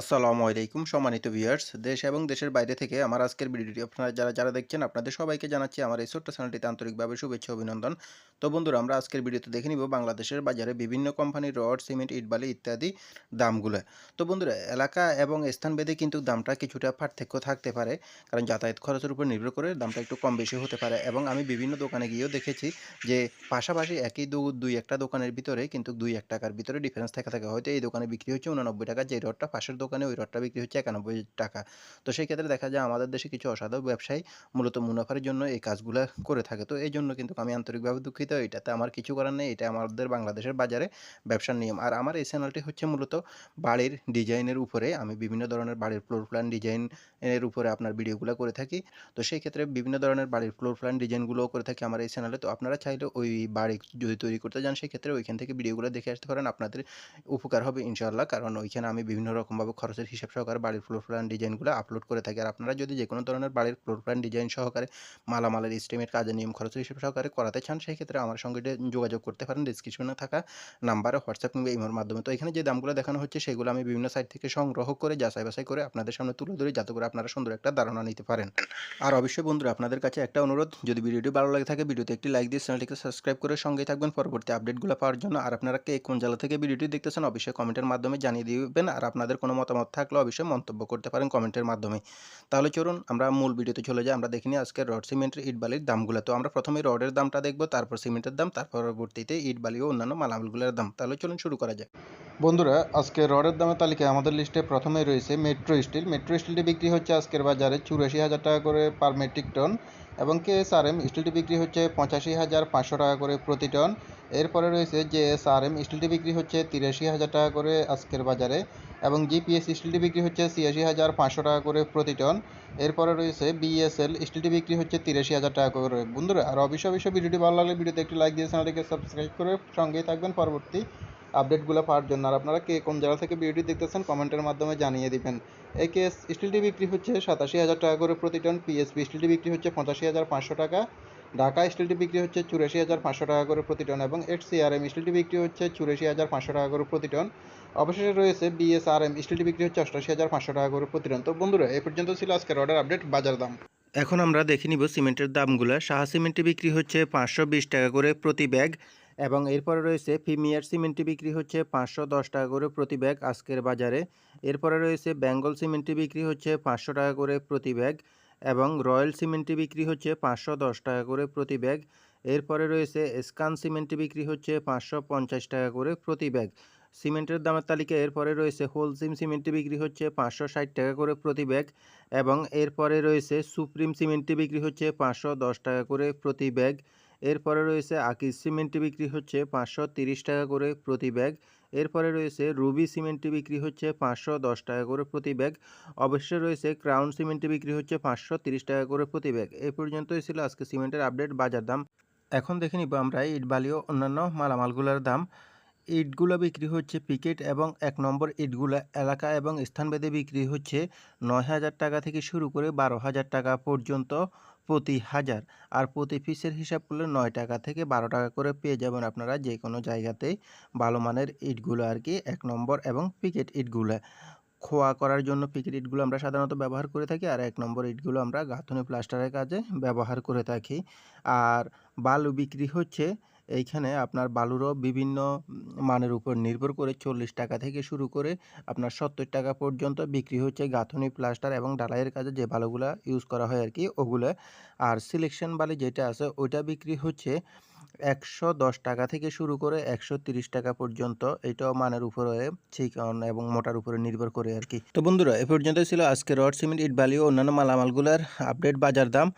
আসসালামু আলাইকুম সম্মানিত ভিউয়ার্স দেশ এবং দেশের বাইরে থেকে আমার আজকের ভিডিওটি আপনারা যারা যারা দেখছেন, আপনাদের সবাইকে জানাচ্ছি আমার এই ছোট্ট চ্যানেলটিতে আন্তরিকভাবে শুভেচ্ছা, অভিনন্দন। তো বন্ধুরা, আমরা আজকের ভিডিওতে দেখে নিব বাংলাদেশের বাজারে বিভিন্ন কোম্পানির রড সিমেন্ট ইটবালি ইত্যাদি দামগুলো। তো বন্ধুরা, এলাকা এবং স্থানভেদে কিন্তু দামটা কিছুটা পার্থক্য থাকতে পারে, কারণ যাতায়াত খরচের উপর নির্ভর করে দামটা একটু কম বেশি হতে পারে এবং আমি বিভিন্ন দোকানে গিয়েও দেখেছি যে পাশাপাশি একই দুই একটা দোকানের ভিতরে কিন্তু দুই এক টাকার ভিতরে ডিফারেন্স থাকা, থাকে। হয়তো এই দোকানে বিক্রি হচ্ছে উনানব্বই টাকা, যে রডটা পাশের দোকানে ওই রডটা বিক্রি হচ্ছে একানব্বই টাকা। তো সেই ক্ষেত্রে দেখা যায় আমাদের দেশে কিছু অসাধু ব্যবসায়ী মূলত মুনাফার জন্য এই কাজগুলো করে থাকে। তো এই জন্য কিন্তু আমি আন্তরিকভাবে দুঃখিত, এটাতে আমার কিছু করার নেই, এটা আমাদের বাংলাদেশের বাজারে ব্যবসার নিয়ম। আর আমার এই চ্যানেলটি হচ্ছে মূলত বাড়ির ডিজাইনের উপরে, আমি বিভিন্ন ধরনের বাড়ির ফ্লোর প্ল্যান ডিজাইনের উপরে আপনার ভিডিওগুলো করে থাকি। তো সেই ক্ষেত্রে বিভিন্ন ধরনের বাড়ির ফ্লোর প্ল্যান ডিজাইনগুলোও করে থাকি আমার এই চ্যানেলে তো আপনারা চাইলে ওই বাড়ি যদি তৈরি করতে যান সেই ক্ষেত্রে ওইখান থেকে ভিডিওগুলো দেখে আসতে পারেন। আপনাদের উপকার হবে ইনশাআল্লাহ, কারণ ওইখানে আমি বিভিন্ন রকমভাবে খরচের হিসাব সহকারে বাড়ির ফ্লোর প্ল্যান ডিজাইনগুলো আপলোড করে থাকি। আর আপনারা যদি যে কোনো ধরনের বাড়ির ফ্লোর প্ল্যান ডিজাইন সহকারে মালামালের স্টিমের কাজের নিয়ম, খরচের হিসাব সহকারে করাতে চান সেই ক্ষেত্রে আমার সঙ্গে যোগাযোগ করতে পারেন ডিসক্রিপশনে থাকা নাম্বারে হোয়াটসঅ্যাপ কিংবা ইমোর মাধ্যমে। তো এখানে যে দামগুলো দেখানো হচ্ছে, সেগুলো আমি বিভিন্ন সাইট থেকে সংগ্রহ করে, যাচাই বাছাই করে আপনাদের সামনে তুলে ধরি, যাতে করে আপনারা সুন্দর একটা ধারণা নিতে পারেন। আর অবশ্যই বন্ধুরা, আপনাদের কাছে একটা অনুরোধ, যদি ভিডিওটি ভালো লাগে থাকে, ভিডিওতে একটি লাইক দিয়ে চ্যানেলটিকে সাবস্ক্রাইব করে সঙ্গে থাকবেন। পরবর্তী আপডেটগুলো পাওয়ার জন্য। আর আপনারা কে কোন জেলা থেকে ভিডিওটি দেখতেছেন, অবশ্যই কমেন্টের মাধ্যমে জানিয়ে দিবেন। আর আপনাদের কোনো মতামত থাকলে অবশ্যই মন্তব্য করতে পারেন কমেন্টের মাধ্যমে। তাহলে চলুন আমরা মূল ভিডিওতে চলে যাই। আমরা দেখিনি আজকে রড সিমেন্টের ইট বালির দামগুলো। তো আমরা প্রথমে রডের দামটা দেখব, তারপর সিমেন্টের দাম, তার পরবর্তীতে ইট বালি ও অন্যান্য মালামালগুলোর দাম। তাহলে চলুন শুরু করা যাক। বন্ধুরা, আজকে রডের দামের তালিকায় আমাদের লিস্টে প্রথমে রয়েছে মেট্রো স্টিল মেট্রো স্টিলটি বিক্রি হচ্ছে আজকের বাজারে চুরাশি হাজার টাকা করে পার মেট্রিক টন এবং কে এস আর এম স্টিলটি বিক্রি হচ্ছে পঁচাশি হাজার পাঁচশো টাকা করে প্রতি টন এরপরে রয়েছে জে এস আর এম স্টিলটি বিক্রি হচ্ছে তিরাশি হাজার টাকা করে আজকের বাজারে এবং জিপিএস স্টিলটি বিক্রি হচ্ছে ছিয়াশি হাজার পাঁচশো টাকা করে প্রতি টন এরপরে রয়েছে বিএসএল স্টিলটি বিক্রি হচ্ছে তিরাশি হাজার টাকা করে। বন্ধুরা, আর অবশ্যই অবশ্যই ভিডিওটি ভালো লাগলে ভিডিওতে একটি লাইক দিয়ে চ্যানেলটিকে সাবস্ক্রাইব করে সঙ্গেই থাকবেন। পরবর্তী আপডেটগুলো পাওয়ার জন্য। আর আপনারা কে কোন জায়গা থেকে ভিডিওটি দেখতেছেন কমেন্টের মাধ্যমে জানিয়ে দিবেন। একেএস স্টিলটি বিক্রি হচ্ছে সাতাশি হাজার টাকা করে প্রতি টন পিএসপি স্টিলটি বিক্রি হচ্ছে পঁচাশি হাজার পাঁচশো টাকা, ঢাকা স্টিলটি বিক্রি হচ্ছে চুরাশি হাজার পাঁচশো টাকা করে প্রতি টন এবং এইচসিআরএম স্টিলটি বিক্রি হচ্ছে চুরাশি হাজার পাঁচশো টাকা করে প্রতি টন অবশেষে রয়েছে বিএসআরএম স্টিলটি বিক্রি হচ্ছে অষ্টাশি হাজার পাঁচশো টাকা করে প্রতি টন তো বন্ধুরা এই পর্যন্ত ছিল আজকের অর্ডার আপডেট বাজার দাম। এখন আমরা দেখে নিব সিমেন্টের দামগুলো। সাহা সিমেন্টটি বিক্রি হচ্ছে পাঁচশো বিশ টাকা করে প্রতি ব্যাগ। এবং এরপরে রয়েছে প্রিমিয়ার সিমেন্টটি বিক্রি হচ্ছে পাঁচশো দশ টাকা করে প্রতি ব্যাগ আজকের বাজারে। এরপরে রয়েছে বেঙ্গল সিমেন্টটি বিক্রি হচ্ছে পাঁচশো টাকা করে প্রতি ব্যাগ এবং রয়্যাল সিমেন্টটি বিক্রি হচ্ছে পাঁচশো দশ টাকা করে প্রতি ব্যাগ। এরপরে রয়েছে স্কান সিমেন্টটি বিক্রি হচ্ছে পাঁচশো পঞ্চাশ টাকা করে প্রতি ব্যাগ। সিমেন্টের দামের তালিকা এরপরে রয়েছে হোলসিম সিমেন্টটি বিক্রি হচ্ছে পাঁচশো ষাট টাকা করে প্রতি ব্যাগ এবং এরপরে রয়েছে সুপ্রিম সিমেন্টটি বিক্রি হচ্ছে পাঁচশো দশ টাকা করে প্রতি ব্যাগ। এরপরে রয়েছে আকিজ সিমেন্টটি বিক্রি হচ্ছে পাঁচশো টাকা করে প্রতি ব্যাগ। এরপরে রয়েছে রুবি সিমেন্টটি বিক্রি হচ্ছে পাঁচশো দশ টাকা করে প্রতি ব্যাগ। অবশ্যই রয়েছে ক্রাউন সিমেন্টটি বিক্রি হচ্ছে পাঁচশো টাকা করে প্রতি ব্যাগ। এ পর্যন্তই ছিল আজকে সিমেন্টের আপডেট, বাজার দাম। এখন দেখে নিব আমরা ইট ও অন্যান্য মালামালগুলোর দাম। ইটগুলো বিক্রি হচ্ছে পিকেট এবং এক নম্বর ইটগুলো এলাকা এবং স্থানভেদে বিক্রি হচ্ছে নয় হাজার টাকা থেকে শুরু করে বারো হাজার টাকা পর্যন্ত। প্রতি হাজার। আর প্রতি পিসের হিসাব করলে নয় টাকা থেকে বারো টাকা করে পেয়ে যাবেন আপনারা যে কোনো জায়গাতেই ভালো মানের ইটগুলো আর কি, এক নম্বর এবং পিকেট ইটগুলো। খোয়া করার জন্য পিকেট ইটগুলো আমরা সাধারণত ব্যবহার করে থাকি আর এক নম্বর ইটগুলো আমরা গাঁথনি প্লাস্টারের কাজে ব্যবহার করে থাকি। আর বালু বিক্রি হচ্ছে এইখানে আপনার বালুরও বিভিন্ন মানের উপর নির্ভর করে চল্লিশ টাকা থেকে শুরু করে আপনার সত্তর টাকা পর্যন্ত বিক্রি হচ্ছে গাঁথনি, প্লাস্টার এবং ডালাইয়ের কাজে যে বালুগুলো ইউজ করা হয় আর কি ওগুলো। আর সিলেকশন বালি যেটা আছে ওইটা বিক্রি হচ্ছে একশো দশ টাকা থেকে শুরু করে একশো তিরিশ টাকা পর্যন্ত। এটাও মানের উপরে চিকন এবং মোটার উপরে নির্ভর করে আর কি তো বন্ধুরা, এ পর্যন্ত ছিল আজকে রড সিমেন্ট, ইট বালি ও অন্যান্য মালামালগুলোর আপডেট বাজার দাম।